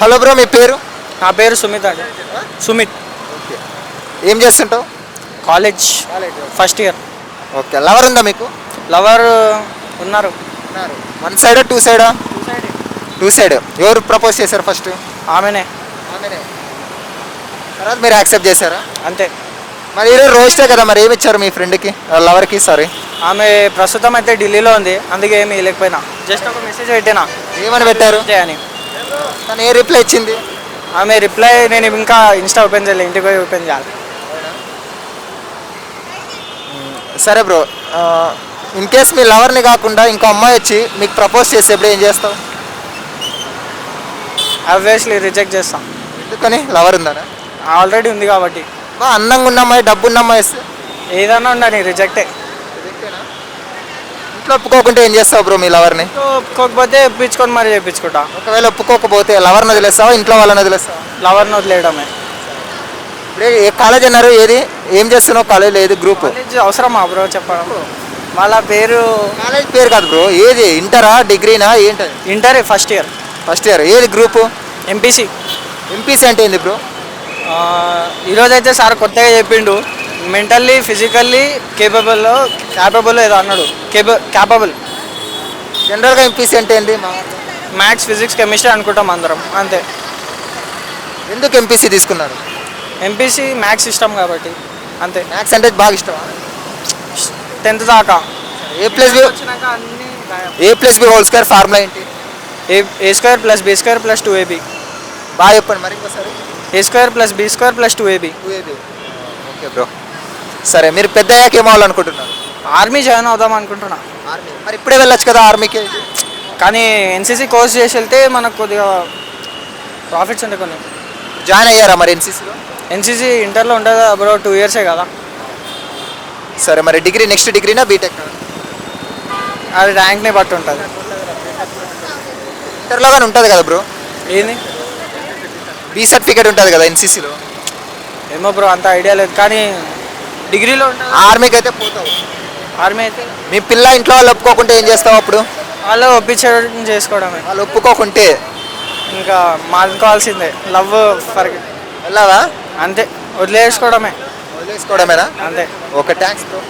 Hello bro మీ పేరు? నా పేరు సుమిత్ అండి. సుమిత్. ఏం చేస్తుంటావు? College. First year. Okay. Lover ఉందా మీకు? లవర్ ఉన్నారు. వన్ సైడా టూ సైడా? Two side. ఎవరు ప్రపోజ్ చేశారు ఫస్ట్? ఆమెనే. తర్వాత మీరు యాక్సెప్ట్ చేశారా? అంతే. మరి ఈరోజు రోస్టే కదా మరి ఏమి ఇచ్చారు మీ ఫ్రెండ్కి? లవర్కి సారీ. ఆమె ప్రస్తుతం అయితే ఢిల్లీలో ఉంది అందుకే ఏమి ఇవ్వలేకపోయినా జస్ట్ ఒక మెసేజ్ పెట్టినా. ఏమని పెట్టారు? చేయని తను ఏ రిప్లై ఇచ్చింది? ఆమె రిప్లై నేను ఇంకా ఇన్స్టా ఓపెన్ చేయాలి ఇంటికి పోయి ఓపెన్ చేయాలి. సరే బ్రో ఇన్ కేస్ మీ లవర్ని కాకుండా ఇంకో అమ్మాయి వచ్చి మీకు ప్రపోజ్ చేసేప్పుడు ఏం చేస్తావు? ఆబ్వియస్లీ రిజెక్ట్ చేస్తాం. ఎందుకని? లవర్ ఉందా ఆల్రెడీ ఉంది కాబట్టి. బా అందంగా ఉన్న అమ్మాయి డబ్బు ఉన్న అమ్మాయి ఏదన్నా ఉండని రిజెక్టే ఇంట్లో ఒప్పుకోకుంటే ఏం చేస్తావు బ్రో మీ లవర్ని ఒప్పుకోకపోతే ఒప్పించుకొని మరి చేయించుకుంటా ఒకవేళ ఒప్పుకోకపోతే లవర్ని వదిలేస్తావా? ఇంట్లో వాళ్ళని వదిలేస్తావా? లవర్ని వదిలేయడమే. ఇప్పుడు ఏ కాలేజ్ అన్నారు? ఏది? ఏం చేస్తున్నావు? కాలేజ్ ఏది? గ్రూప్ అవసరమా బ్రో చెప్పడం? వాళ్ళ పేరు కాలేజ్ పేరు కాదు బ్రో. ఏది? ఇంటరా? డిగ్రీనా? ఏంటది? Inter first year first year ఏది గ్రూప్ ఎంపీసీ ఎంపీసీ అంటే ఏంది బ్రో? ఈరోజు అయితే సార్ కొత్తగా చెప్పిండు. మెంటల్లీ ఫిజికల్లీ కేపబుల్ క్యాపబుల్ ఏదో అన్నాడు. కేప క్యాపబుల్ జనరల్గా ఎంపీసీ అంటే మా మ్యాథ్స్ ఫిజిక్స్ కెమిస్ట్రీ అనుకుంటాం అందరం. అంతే. ఎందుకు ఎంపీసీ తీసుకున్నారు? ఎంపీసీ మ్యాథ్స్ ఇష్టం కాబట్టి. అంతే. మ్యాథ్స్ అంటే బాగా ఇష్టం టెన్త్ దాకా. A plus B A plus B whole square formula ఏంటి? A A square plus B square plus two A B. బాగా చెప్పండి మరి ఇంకోసారి. A square plus B square plus two A B. Okay bro. సరే మీరు పెద్ద అయ్యాక ఏం అవ్వాలనుకుంటున్నారు? ఆర్మీ జాయిన్ అవుదాం అనుకుంటున్నా. ఆర్మీ మరి ఇప్పుడే వెళ్ళొచ్చు కదా ఆర్మీకి కానీ ఎన్సీసీ కోర్స్ చేసి వెళ్తే మనకు కొద్దిగా ప్రాఫిట్స్ ఉంటాయి కొన్ని. జాయిన్ అయ్యారా మరి ఎన్సీసీలో ఎన్సీసీ ఇంటర్లో ఉంటుంది బ్రో టూ ఇయర్సే కదా. సరే మరి డిగ్రీ నెక్స్ట్ డిగ్రీనా బీటెక్ అది ర్యాంక్ని బట్టి ఉంటుంది. ఇంటర్లో కానీ ఉంటుంది కదా బ్రో? ఏంది? బీ సర్టిఫికేట్ ఉంటుంది కదా ఎన్సీసీలో ఏమో బ్రో అంత ఐడియా లేదు. కానీ డిగ్రీలో ఉంటుంది ఆర్మీకి అయితే పోతావు. ఆర్మీ అయితే మీ పిల్ల ఇంట్లో వాళ్ళు ఒప్పుకోకుంటే ఏం చేస్తావు అప్పుడు? వాళ్ళు ఒప్పించడం చేసుకోవడమే. వాళ్ళు ఒప్పుకోకుంటే? ఇంకా మానుకోవాల్సిందే లవ్ ఫర్ వెళ్ళావా? అంతే. వదిలేసుకోవడమే. వదిలేసుకోవడమేనా? అంతే. Okay thanks bro.